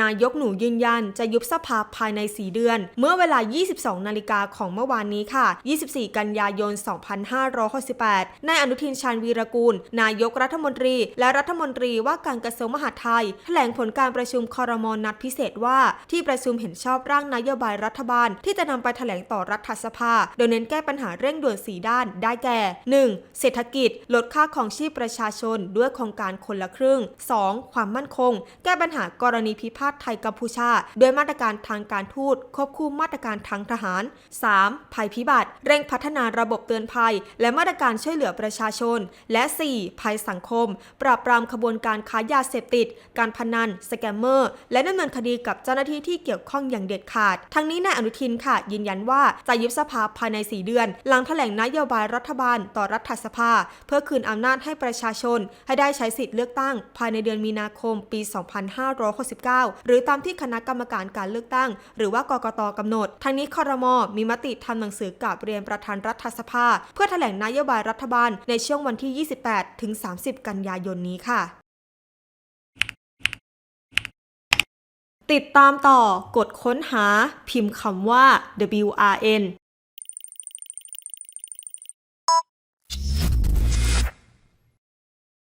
นายกหนูยืนยันจะยุบสภาภายใน 4 เดือน เมื่อเวลา 22 นาฬิกาของเมื่อวานนี้ค่ะ 24 กันยายน 2568 นายอนุทินชาญวีรกูล นายกรัฐมนตรี และรัฐมนตรีว่าการกระทรวงมหาดไทย แถลงผลการประชุมคอรมอนนัดพิเศษว่า ที่ประชุมเห็นชอบร่างนโยบายรัฐบาล ที่จะนำไปแถลงต่อรัฐสภา โดยเน้นแก้ปัญหาเร่งด่วน 4 ด้าน ได้แก่ 1. เศรษฐกิจ ลดค่าของชีพประชาชน ด้วยโครงการคนละครึ่ง 2. ความมั่นคง แก้ปัญหากรณีพิพาทไทยกัมพูชาด้วยมาตรการทางการทูตควบคู่มาตรการทางทหาร 3. ภัยพิบัติ เร่งพัฒนาระบบเตือนภัย และมาตรการช่วยเหลือประชาชน และ 4. ภัยสังคม ปราบปรามขบวนการค้ายาเสพติด การพนัน สแกมเมอร์ และดำเนินคดีกับเจ้าหน้าที่ที่เกี่ยวข้องอย่างเด็ดขาด ทั้งนี้นายอนุทินค่ะ ยืนยันว่าจะยุบสภาภายใน 4 เดือน หลังแถลงนโยบายรัฐบาลต่อรัฐสภา เพื่อคืนอำนาจให้ประชาชน ให้ได้ใช้สิทธิ์เลือกตั้ง ภายในเดือนมีนาคมปี 2569หรือตามที่คณะกรรมการการเลือกตั้ง หรือว่ากกตกำหนด ทั้งนี้คอรมอมีมติทำหนังสือกับเรียนประธานรัฐสภา เพื่อแถลงนโยบายรัฐบาลในช่วงวันที่ 28 ถึง 30 กันยายนนี้ค่ะติดตามต่อกดค้นหาพิมพ์คำว่า WRN